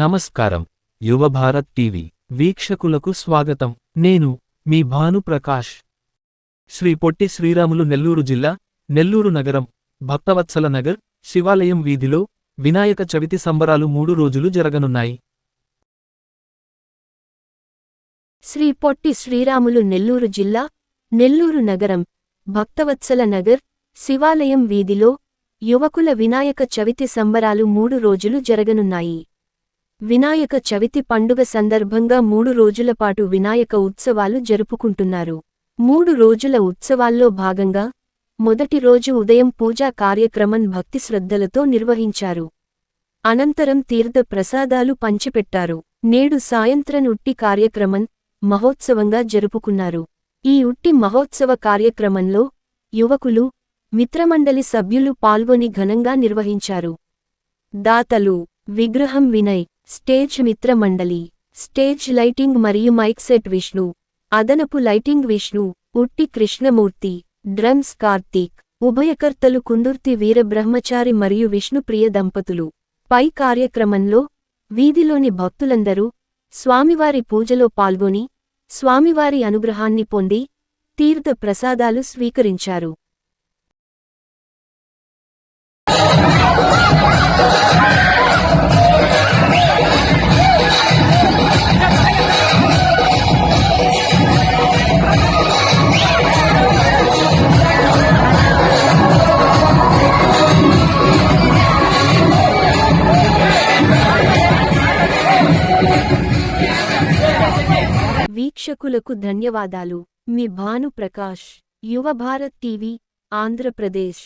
నమస్కారం. యువ భారత్ టీవీ వీక్షకులకు స్వాగతం. నేను మీ భాను ప్రకాష్. శ్రీ పొట్టి శ్రీరాములు నెల్లూరు జిల్లా నెల్లూరు నగరం భక్తవత్సల నగర్ శివాలయం వీధిలో వినాయక చవితి సంబరాలు మూడు రోజులు జరగనున్నాయి. శ్రీ పొట్టి శ్రీరాములు నెల్లూరు జిల్లా నెల్లూరు నగరం భక్తవత్సల నగర్ శివాలయం వీధిలో యువకుల వినాయక చవితి సంబరాలు మూడు రోజులు జరగనున్నాయి. వినాయక చవితి పండుగ సందర్భంగా మూడు రోజుల పాటు వినాయక ఉత్సవాలు జరుపుకుంటున్నారు. మూడు రోజుల ఉత్సవాల్లో భాగంగా మొదటి రోజు ఉదయం పూజా కార్యక్రమం భక్తి శ్రద్ధలతో నిర్వహించారు. అనంతరం తీర్థ ప్రసాదాలు పంచిపెట్టారు. నేడు సాయంత్రం ఉట్టి కార్యక్రమం మహోత్సవంగా జరుపుకున్నారు. ఈ ఉట్టి మహోత్సవ కార్యక్రమంలో యువకులు మిత్రమండలి సభ్యులు పాల్గొని ఘనంగా నిర్వహించారు. దాతలు విగ్రహం వినయ్ స్టేజ్ మిత్రమండలి స్టేజ్ లైటింగ్ మరియు మైక్ సెట్ విష్ణు అదనపు లైటింగ్ విష్ణు ఉట్టి కృష్ణమూర్తి డ్రమ్స్ కార్తీక్ ఉభయకర్తలు కుందుర్తి వీరబ్రహ్మచారి మరియు విష్ణుప్రియ దంపతులు. పై కార్యక్రమంలో వీధిలోని భక్తులందరూ స్వామివారి పూజలో పాల్గొని స్వామివారి అనుగ్రహాన్ని పొంది తీర్థ ప్రసాదాలు స్వీకరించారు. వీక్షకులకు ధన్యవాదాలు. మీ భాను ప్రకాష్ యువ భారత్ టీవీ ఆంధ్రప్రదేశ్.